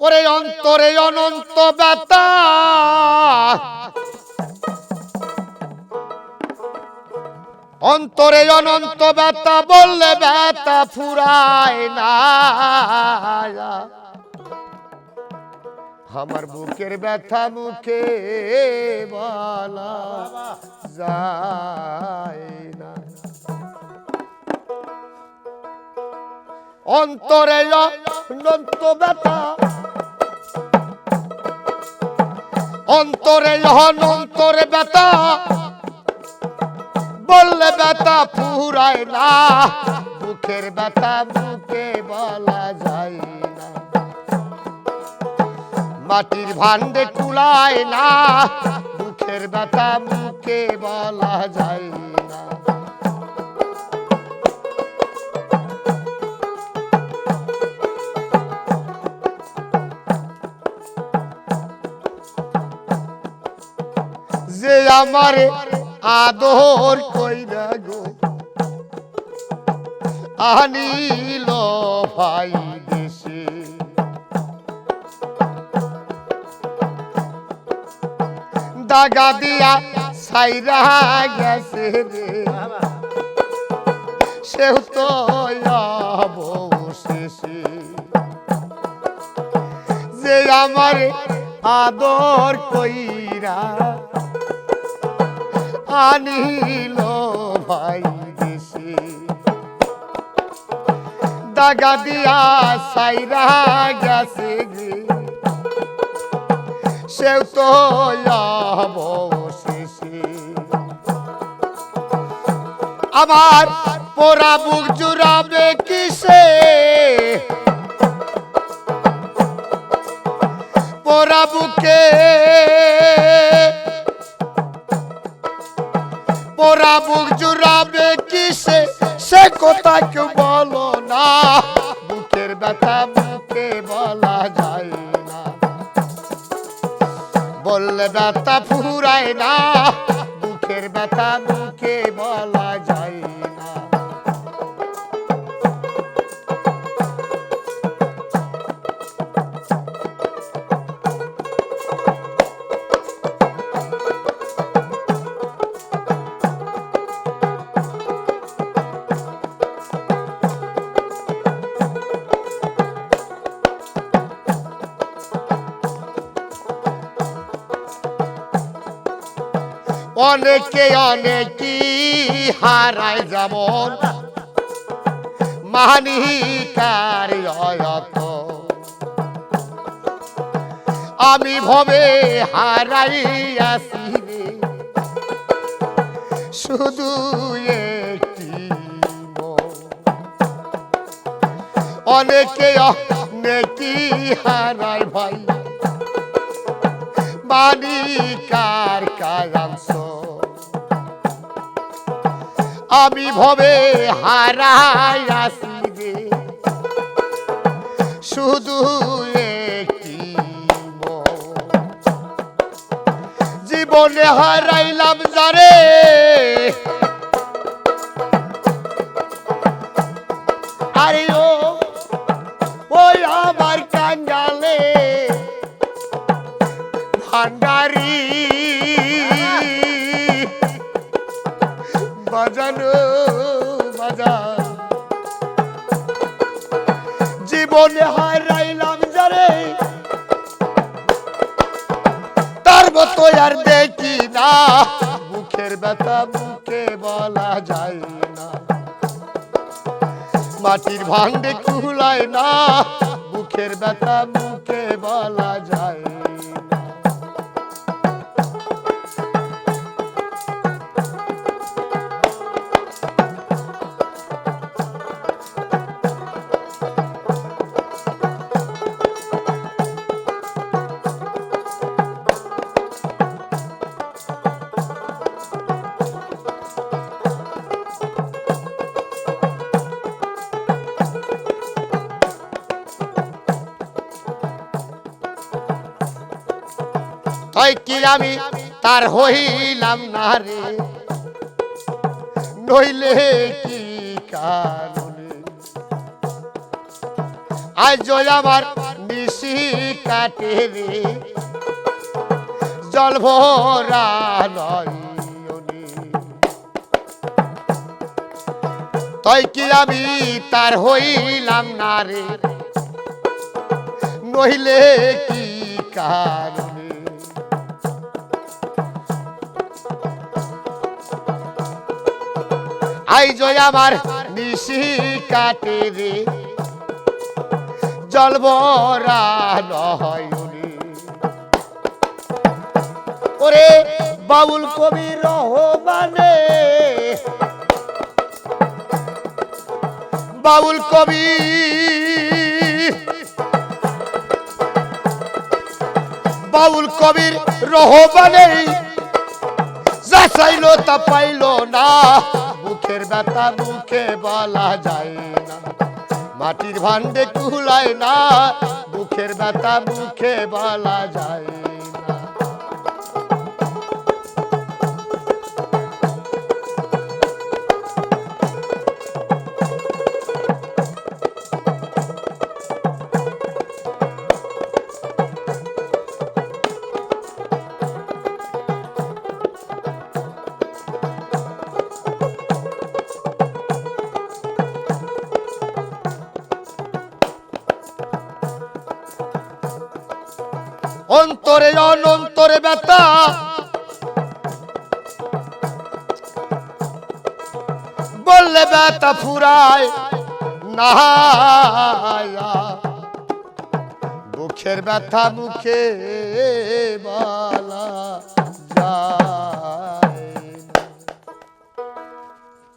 ওরে অন্তরে অনন্ত ব্যথা। অন্তরে অনন্ত ব্যথা বললে ব্যথা ফুরায় না। আমার বুকের ব্যথা মুখে বলা যায় না। অন্তরে অনন্ত ব্যথা অন্তরে অনন্তরে ব্যথা। বললে ব্যথা পুরায় না, বুকের ব্যথা বুকে বলা যায় না। মাটির ভান্ডে কুলায় না, বুকের ব্যথা মুখে বলা যায় না। যে আমার আদর কইরা গো, আনিল ভাই দেশে। দাগা দিয়া সাইরা গেছে রে, সেও তো অবশেষে যে আমার আদর কইরা আনিল ভাই দেশে। দাগা দিয়া সাইরা গেছে গে। সেও তো অবশেষে আমার পোড়া বুক জুড়াবে কিসে? কথা বলো না, বুকের ব্যথা বুকে বলা যায় না। বললে ব্যথা ফুরায় না, বুকের ব্যথা বুকে বলা যায় অনেকে অনেকি হারায় যেমন মানিকার অয়ত আমি ভবে হারাইয়াছি রে শুধু একটি অনেকে অনেকি হারায় ভাই, মানিকার কায়াংশ আমি ভবে হারাই আসি রে শুধু একটি। জীবনে হারাইলাম বাজানো বাজান জীবনে হারাইলাম যারে, তার মতো আর দেখি না। মুখের ব্যথা মুখে বলা যায় না। মাটির ভান্ডে কুলায় না। মুখের ব্যথা মুখে বলা যায় হয় কি আমি? তার হইলাম না রে। নইলে কি কারণে? আজ আমার নিশি কাটে রে। জল ভরা তই কি আমি? তার হইলাম না রে। নইলে কি কারণে? আই জয় আমার নিশি কাটে রে। জল ভরা নয়নে ওরে বাউল কবি রহমানে। বাউল কবি বাউল কবির রহমানে যা চাইলো তা পাইলো না। মুখের ব্যথা মুখে বলা যায় না। মাটির ভান্ডে কুলায় না, মুখের ব্যথা মুখে বলা যায় অন্তরে অনন্তরে ব্যথা। বললে ব্যথা ফুরায় না মুখের ব্যথা মুখে বলা